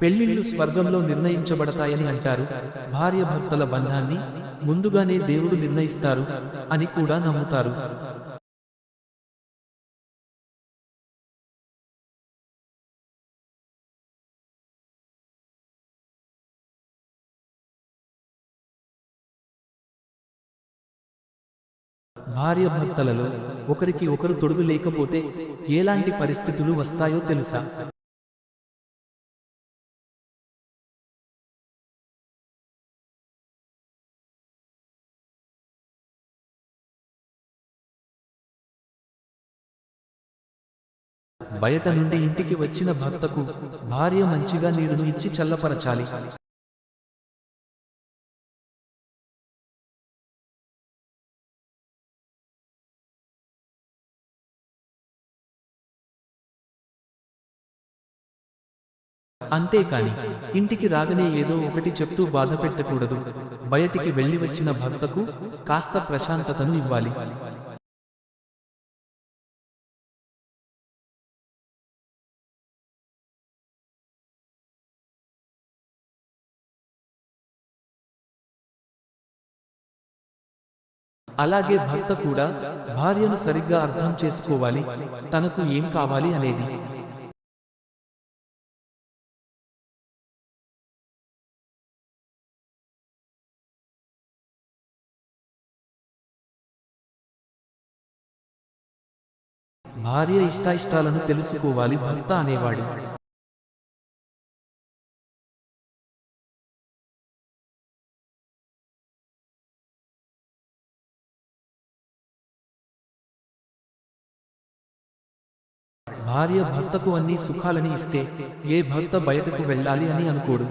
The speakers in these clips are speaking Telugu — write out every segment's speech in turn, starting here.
పెళ్ళిళ్ళు స్వర్గంలో నిర్ణయించబడతాయని అంటారు. భార్య భర్తల బంధాన్ని ముందుగానే దేవుడు నిర్ణయిస్తారు అని కూడా నమ్ముతారు. భార్య భర్తలలో ఒకరికి ఒకరు తొడుగు లేకపోతే ఎలాంటి పరిస్థితులు వస్తాయో తెలుసా? బయట నుండి ఇంటికి వచ్చిన భర్తకు భార్య మంచిగా నీరును ఇచ్చి చల్లపరచాలి. అంతేకాని ఇంటికి రాగనే ఏదో ఒకటి చెప్తూ బాధ పెట్టకూడదు. బయటికి వెళ్ళి వచ్చిన భర్తకు కాస్త ప్రశాంతతను ఇవ్వాలి. అలాగే భర్త కూడా భార్యను సరిగ్గా అర్థం చేసుకోవాలి తనకు ఏం కావాలి అనేది. భార్య ఇష్టాయిష్టాలను తెలుసుకోవాలి భర్త అనేవాడు. భార్య భర్తకు అన్ని సుఖాలని ఇస్తే ఏ భర్త బయటకు వెళ్ళాలి అని అనుకోడు.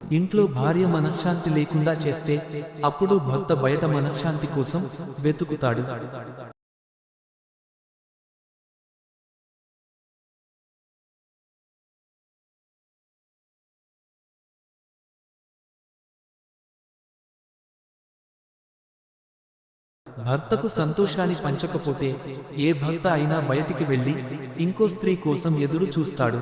ఇంట్లో భార్య మనశ్శాంతి లేకుండా చేస్తే అప్పుడు భర్త బయట మనశ్శాంతి కోసం వెతుకుతాడు. భర్తకు సంతోషాన్ని పంచకపోతే ఏ భర్త అయినా బయటికి వెళ్ళి ఇంకో స్త్రీ కోసం ఎదురు చూస్తాడు.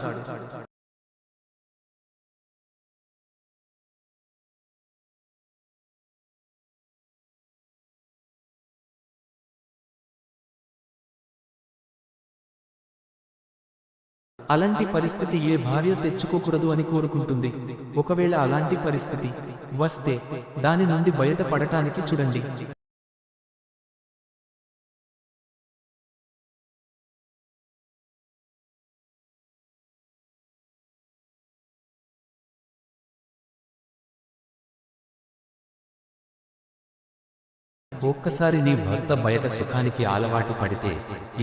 అలాంటి పరిస్థితి ఏ భార్య తెచ్చుకోకూడదు అని కోరుకుంటుంది. ఒకవేళ అలాంటి పరిస్థితి వస్తే దాని నుండి బయట పడటానికి చూడండి. ఒక్కసారి నీ భర్త బయట సుఖానికి అలవాటు పడితే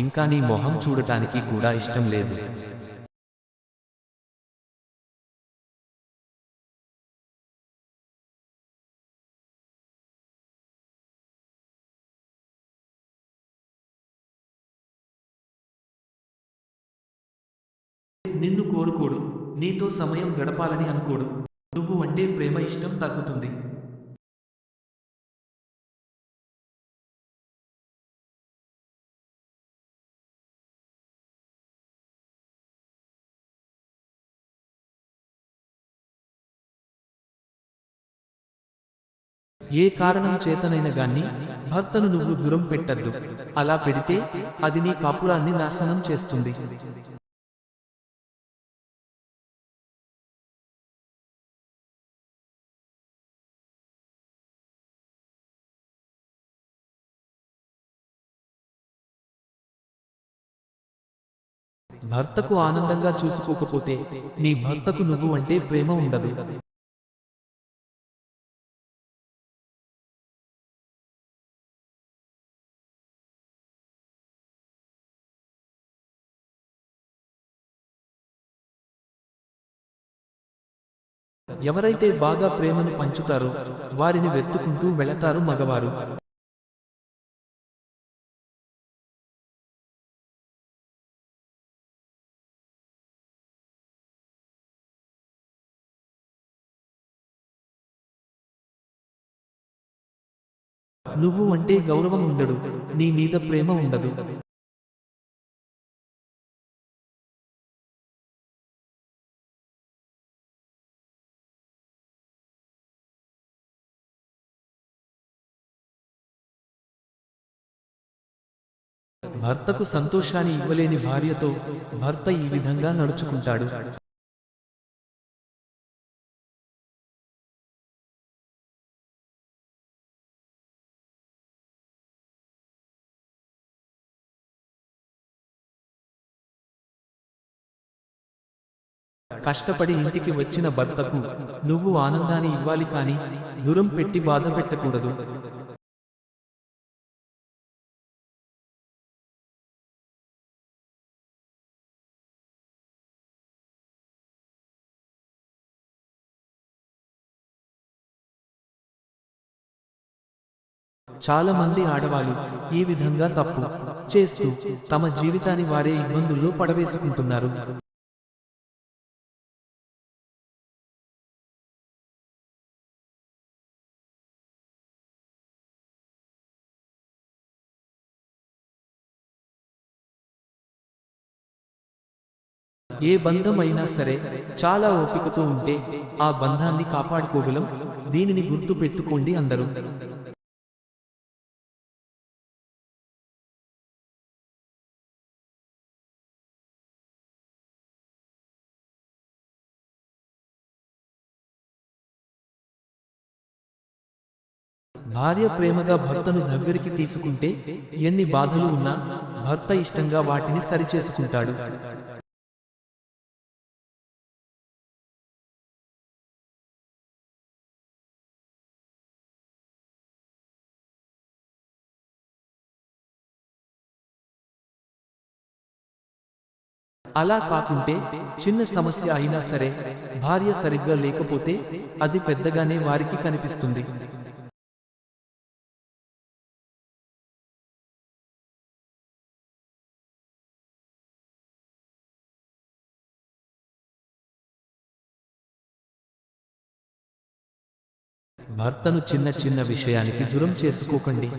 ఇంకా నీ మొహం చూడటానికి కూడా ఇష్టం లేదు. నిన్ను కోరుకోడు నీతో సమయం గడపాలని అనుకోడు. నువ్వు అంటే ప్రేమ ఇష్టం తగ్గుతుంది. ఏ కారణం చేతనైన గాని భర్తను నువ్వు దూరం పెట్టద్దు. అలా పెడితే అది నీ కాపురాన్ని నాశనం చేస్తుంది. భర్తకు ఆనందంగా చూసుకోకపోతే నీ భర్తకు నువ్వు అంటే ప్రేమ ఉండదు. ఎవరైతే బాగా ప్రేమను పంచుతారో వారిని వెతుకుంటూ వెళతారు మగవారు. నువ్వు అంటే గౌరవం ఉండడు నీ మీద ప్రేమ ఉండదు. భర్తకు సంతోషాన్ని ఇవ్వలేని భార్యతో భర్త ఈ విధంగా నడుచుకుంటాడు. కష్టపడి ఇంటికి వచ్చిన భర్తకు నువ్వు ఆనందాన్ని ఇవ్వాలి కాని దూరం పెట్టి బాధ పెట్టకూడదు. చాలా మంది ఆడవాళ్ళు ఈ విధంగా తప్పు చేస్తూ తమ జీవితాన్ని వారే ఇబ్బందుల్లో పడవేసుకుంటున్నారు. ఏ బంధం అయినా సరే చాలా ఓపికతో ఉంటే ఆ బంధాన్ని కాపాడుకోగలం. దీనిని గుర్తు పెట్టుకోండి అందరూ. భార్య ప్రేమగా భర్తను దగ్గరికి తీసుకుంటే ఎన్ని బాధలు ఉన్నా భర్త ఇష్టంగా వాటిని సరిచేసుకుంటాడు. అలా కాకుంటే చిన్న సమస్య అయినా సరే భార్య సరిగ్గా లేకపోతే అది పెద్దగానే వారికి కనిపిస్తుంది. భర్తను చిన్న చిన్న విషయానికి దూరం చేసుకోకండి.